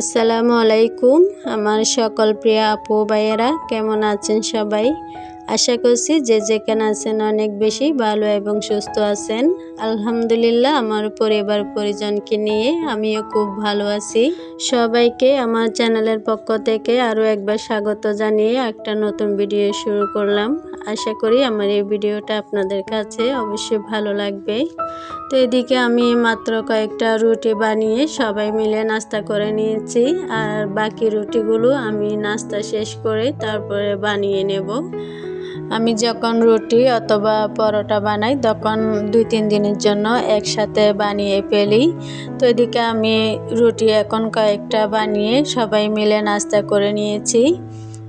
আসসালামু আলাইকুম, আমার সকল প্রিয় আপু ভাইয়েরা, কেমন আছেন সবাই? আশা করছি যে যেখানে আছেন অনেক বেশি ভালো এবং সুস্থ আছেন। আলহামদুলিল্লাহ, আমার পরিবার পরিজনকে নিয়ে আমিও খুব ভালো আছি। সবাইকে আমার চ্যানেলের পক্ষ থেকে আরও একবার স্বাগত জানিয়ে একটা নতুন ভিডিও শুরু করলাম। আশা করি আমার এই ভিডিওটা আপনাদের কাছে অবশ্যই ভালো লাগবে। তো এদিকে আমি মাত্র কয়েকটা রুটি বানিয়ে সবাই মিলে নাস্তা করে নিয়েছি। আর বাকি রুটিগুলো আমি নাস্তা শেষ করে তারপরে বানিয়ে নেব। আমি যখন রুটি অথবা পরোটা বানাই, তখন দুই তিন দিনের জন্য একসাথে বানিয়ে ফেলি। তো এদিকে আমি রুটি এখন কয়েকটা বানিয়ে সবাই মিলে নাস্তা করে নিয়েছি।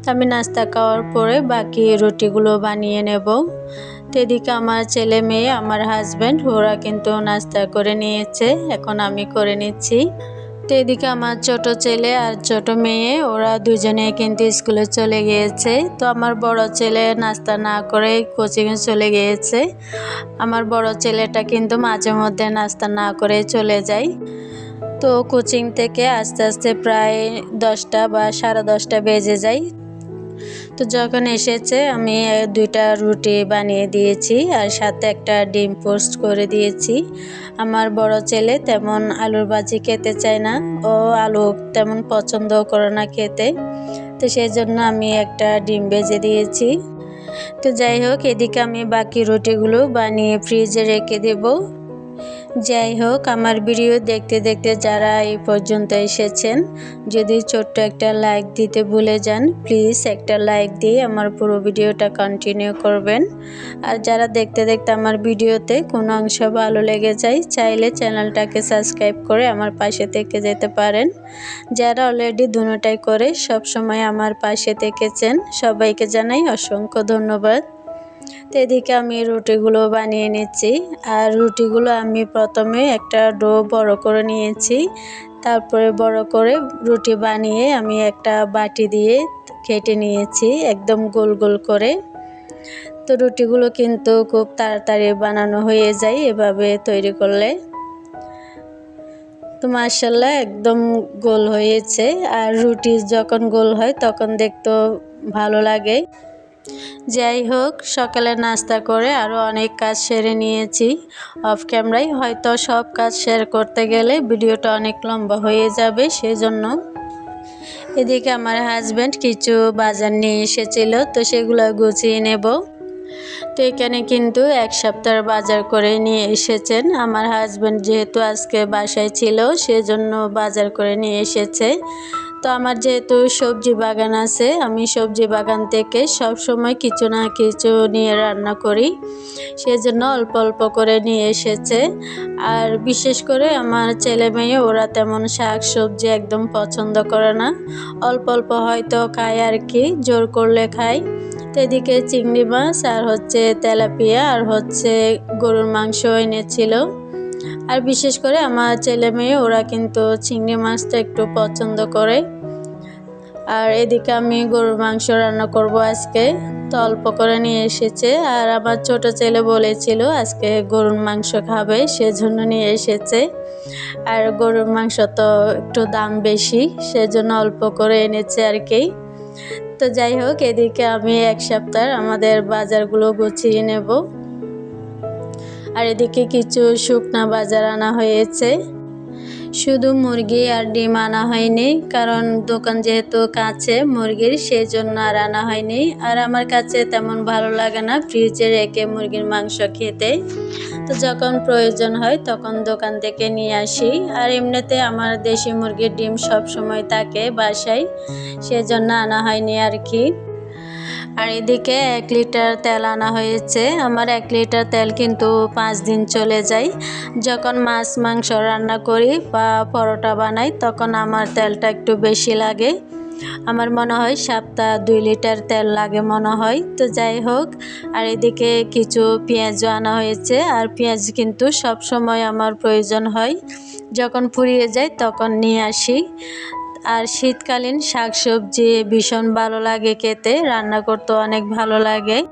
আমি নাস্তা খাওয়ার পরে বাকি রুটিগুলো বানিয়ে নেব। এদিকে আমার ছেলে মেয়ে, আমার হাজব্যান্ড ওরা কিন্তু নাস্তা করে নিয়েছে। এখন আমি করে নিচ্ছি। তো এদিকে আমার ছোট ছেলে আর ছোট মেয়ে, ওরা দুজনে কিন্তু স্কুলে চলে গিয়েছে। তো আমার বড় ছেলে নাস্তা না করে কোচিংয়ে চলে গিয়েছে। আমার বড় ছেলেটা কিন্তু মাঝে মধ্যে নাস্তা না করে চলে যায়। তো কোচিং থেকে আস্তে আস্তে প্রায় দশটা বা সাড়ে দশটা বেজে যায়। তো যখন এসেছে, আমি দুইটা রুটি বানিয়ে দিয়েছি আর সাথে একটা ডিম পোস্ট করে দিয়েছি। আমার বড় ছেলে তেমন আলুর ভাজি খেতে চায় না, ও আলু তেমন পছন্দ করে না খেতে। তো সেই জন্য আমি একটা ডিম ভেজে দিয়েছি। তো যাই হোক, এদিকে আমি বাকি রুটিগুলো বানিয়ে ফ্রিজে রেখে দেবো। যাই হোক, আমার ভিডিও দেখতে দেখতে যারা এই পর্যন্ত এসেছেন, যদি ছোট্ট একটা লাইক দিতে ভুলে যান প্লিজ একটা লাইক দিয়ে আমার পুরো ভিডিওটা কন্টিনিউ করবেন। আর যারা দেখতে দেখতে আমার ভিডিওতে কোনো অংশ ভালো লেগে যায়, চাইলে চ্যানেলটাকে সাবস্ক্রাইব করে আমার পাশে থেকে যেতে পারেন। যারা অলরেডি দুটাই করে সব সময় আমার পাশে থেকেছেন, সবাইকে জানাই অসংখ্য ধন্যবাদ। তো এদিকে আমি রুটিগুলো বানিয়ে নিচ্ছি। আর রুটিগুলো আমি প্রথমে একটা ডো বড় করে নিয়েছি। তারপরে বড় করে রুটি বানিয়ে আমি একটা বাটি দিয়ে কেটে নিয়েছি একদম গোল গোল করে। তো রুটিগুলো কিন্তু খুব তাড়াতাড়ি বানানো হয়ে যায় এভাবে তৈরি করলে। তো মার্শাল্লাহ একদম গোল হয়েছে। আর রুটি যখন গোল হয় তখন দেখতেও ভালো লাগে। যাই হোক, সকালে নাস্তা করে আরও অনেক কাজ সেরে নিয়েছি। অফ ক্যামেরায় হয়তো সব কাজ শেয়ার করতে গেলে ভিডিওটা অনেক লম্বা হয়ে যাবে, সেজন্য। এদিকে আমার হাজব্যান্ড কিছু বাজার নিয়ে এসেছিল, তো সেগুলো গুছিয়ে নেব। তো এখানে কিন্তু এক সপ্তাহ বাজার করে নিয়ে এসেছেন। আমার হাজব্যান্ড যেহেতু আজকে বাসায় ছিল, সেজন্য বাজার করে নিয়ে এসেছে। তো আমার যেহেতু সবজি বাগান আছে, আমি সবজি বাগান থেকে সব সময় কিছু না কিছু নিয়ে রান্না করি। সেজন্য অল্প অল্প করে নিয়ে এসেছে। আর বিশেষ করে আমার ছেলে মেয়ে, ওরা তেমন শাক সবজি একদম পছন্দ করে না। অল্প অল্প হয়তো খায় আর কি, জোর করলে খায়। এদিকে চিংড়ি মাছ আর হচ্ছে তেলাপিয়া আর হচ্ছে গরুর মাংস এনেছিল। আর বিশেষ করে আমার ছেলে মেয়ে, ওরা কিন্তু চিংড়ি মাছটা একটু পছন্দ করে। আর এদিকে আমি গরুর মাংস রান্না করব আজকে। তো অল্প করে নিয়ে এসেছে। আর আমার ছোট ছেলে বলেছিল আজকে গরুর মাংস খাবে, সেজন্য নিয়ে এসেছে। আর গরুর মাংস তো একটু দাম বেশি, সেজন্য অল্প করে এনেছে আর কি তো যাই হোক, এদিকে আমি এক সপ্তাহ আমাদের বাজারগুলো গুছিয়ে নেব। আর এদিকে কিছু শুকনা বাজার আনা হয়েছে। শুধু মুরগি আর ডিম আনা হয়নি, কারণ দোকান যেহেতু কাছে মুরগির সেই জন্য আর আনা হয়নি। আর আমার কাছে তেমন ভালো লাগে না, ফ্রিজে রেখে মুরগির মাংস খেতে। তো যখন প্রয়োজন হয় তখন দোকান থেকে নিয়ে আসি। আর এমনিতে আমার দেশি মুরগির ডিম সব সময় থাকে বাসায়, সেজন্য আনা হয়নি আর কি। আর এদিকে এক লিটার তেল আনা হয়েছে। আমার এক লিটার তেল কিন্তু পাঁচ দিন চলে যায়। যখন মাছ, মাংস রান্না করি বা পরোটা বানাই, তখন আমার তেলটা একটু বেশি লাগে। আমার মনে হয় সপ্তাহ দুই লিটার তেল লাগে মনে হয়। তো যাই হোক, আর এদিকে কিছু পেঁয়াজও আনা হয়েছে। আর পেঁয়াজ কিন্তু সব সময় আমার প্রয়োজন হয়। যখন ফুরিয়ে যায় তখন নিয়ে আসি। আর শীতকালীন শাকসবজি ভীষণ ভালো লাগে খেতে, রান্না করতে অনেক ভালো লাগে।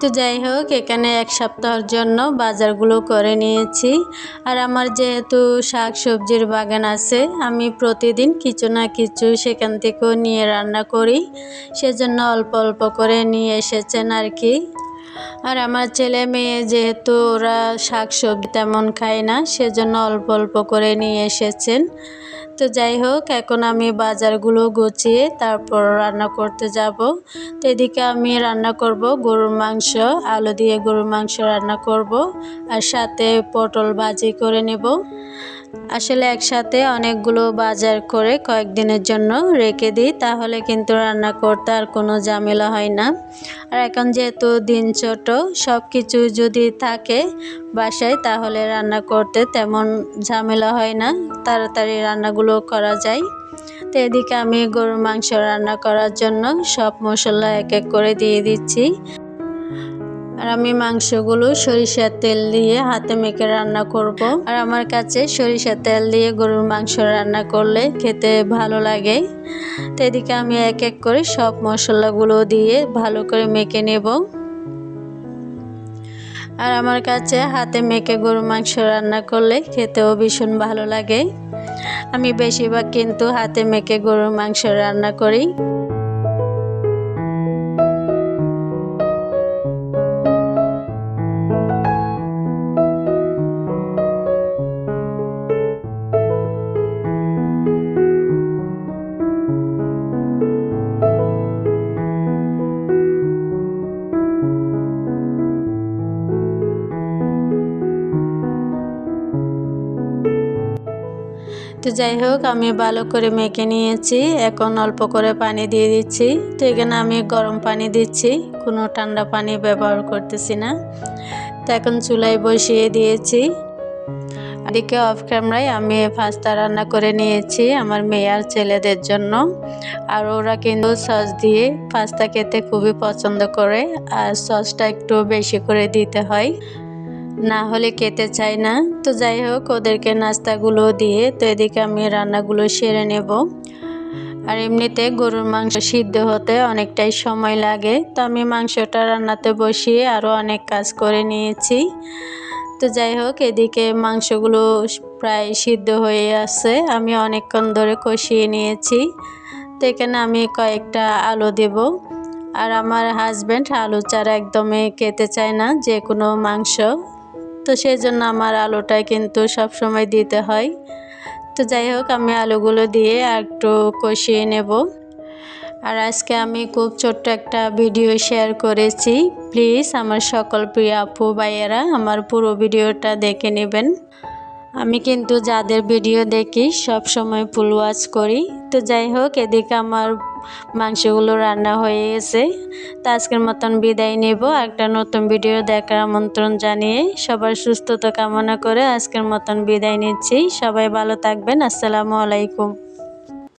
তো যাই হোক, এখানে এক সপ্তাহের জন্য বাজারগুলো করে নিয়েছি। আর আমার যেহেতু শাক সবজির বাগান আছে, আমি প্রতিদিন কিছু না কিছু সেখান থেকেও নিয়ে রান্না করি। সেজন্য অল্প অল্প করে নিয়ে এসেছেন আর কি। আর আমার ছেলে মেয়ে যেহেতু ওরা শাক সবজি তেমন খায় না, সেজন্য অল্প অল্প করে নিয়ে এসেছেন। তো যাই হোক, এখন আমি বাজারগুলো গুছিয়ে তারপর রান্না করতে যাব। তো এদিকে আমি রান্না করব গরুর মাংস, আলু দিয়ে গরুর মাংস রান্না করব, আর সাথে পটল ভাজি করে নেব। আসলে একসাথে অনেকগুলো বাজার করে কয়েকদিনের জন্য রেখে দিই, তাহলে কিন্তু রান্না করতে আর কোনো ঝামেলা হয় না। আর এখন যেহেতু দিন ছোট সব কিছু যদি থাকে বাসায়, তাহলে রান্না করতে তেমন ঝামেলা হয় না, তাড়াতাড়ি রান্নাগুলো করা যায়। তো এদিকে আমি গরুর মাংস রান্না করার জন্য সব মশলা এক এক করে দিয়ে দিচ্ছি। আর আমি মাংসগুলো সরিষার তেল দিয়ে হাতে মেখে রান্না করব। আর আমার কাছে সরিষার তেল দিয়ে গরুর মাংস রান্না করলে খেতে ভালো লাগে। তো এদিকে আমি এক এক করে সব মশলাগুলো দিয়ে ভালো করে মেখে নেব। আর আমার কাছে হাতে মেখে গরুর মাংস রান্না করলে খেতেও ভীষণ ভালো লাগে। আমি বেশিরভাগ কিন্তু হাতে মেখে গরুর মাংস রান্না করি। তো যাই হোক, আমি ভালো করে মেখে নিয়েছি। এখন অল্প করে পানি দিয়ে দিচ্ছি। তো এখানে আমি গরম পানি দিচ্ছি। কোনো ঠান্ডা পানি ব্যবহার করতেছি না। তো এখন চুলায় বসিয়ে দিয়েছি। এদিকে অফ ক্যামেরায় আমি পাস্তা রান্না করে নিয়েছি আমার মেয়ে আর ছেলেদের জন্য। আর ওরা কিন্তু সস দিয়ে পাস্তা খেতে খুবই পছন্দ করে। আর সসটা একটু বেশি করে দিতে হয়। না হলে খেতে চাই না। তো যাই হোক, ওদেরকে নাস্তাগুলো দিয়ে তো এদিকে আমি রান্নাগুলো সেরে নেব। আর এমনিতে গরুর মাংস সিদ্ধ হতে অনেকটাই সময় লাগে। তো আমি মাংসটা রান্নাতে বসিয়ে আরও অনেক কাজ করে নিয়েছি। তো যাই হোক, এদিকে মাংসগুলো প্রায় সিদ্ধ হয়ে আছে। আমি অনেকক্ষণ ধরে কষিয়ে নিয়েছি। তো এখানে আমি কয়েকটা আলু দেব। আর আমার হাজব্যান্ড আলু চারা একদমই খেতে চায় না, যে কোনো মাংস। তো সেই জন্য আমার আলুটা কিন্তু সব সময় দিতে হয়। তো যাই হোক, আমি আলুগুলো দিয়ে একটু কষিয়ে নেব। আর আজকে আমি খুব ছোট্ট একটা ভিডিও শেয়ার করেছি। প্লিজ, আমার সকল প্রিয় আপু, ভাইয়েরা, আমার পুরো ভিডিওটা দেখে নেবেন। আমি কিন্তু যাদের ভিডিও দেখি, সব সময় ফুল ওয়াচ করি। তো যাই হোক, এদিকে আমার মাংসগুলো রান্না হয়ে গেছে। তো আজকের মতন বিদায় নেব। একটা নতুন ভিডিও দেখার আমন্ত্রণ জানিয়ে সবার সুস্থতা কামনা করে আজকের মতন বিদায় নিচ্ছি। সবাই ভালো থাকবেন। আসসালামু আলাইকুম।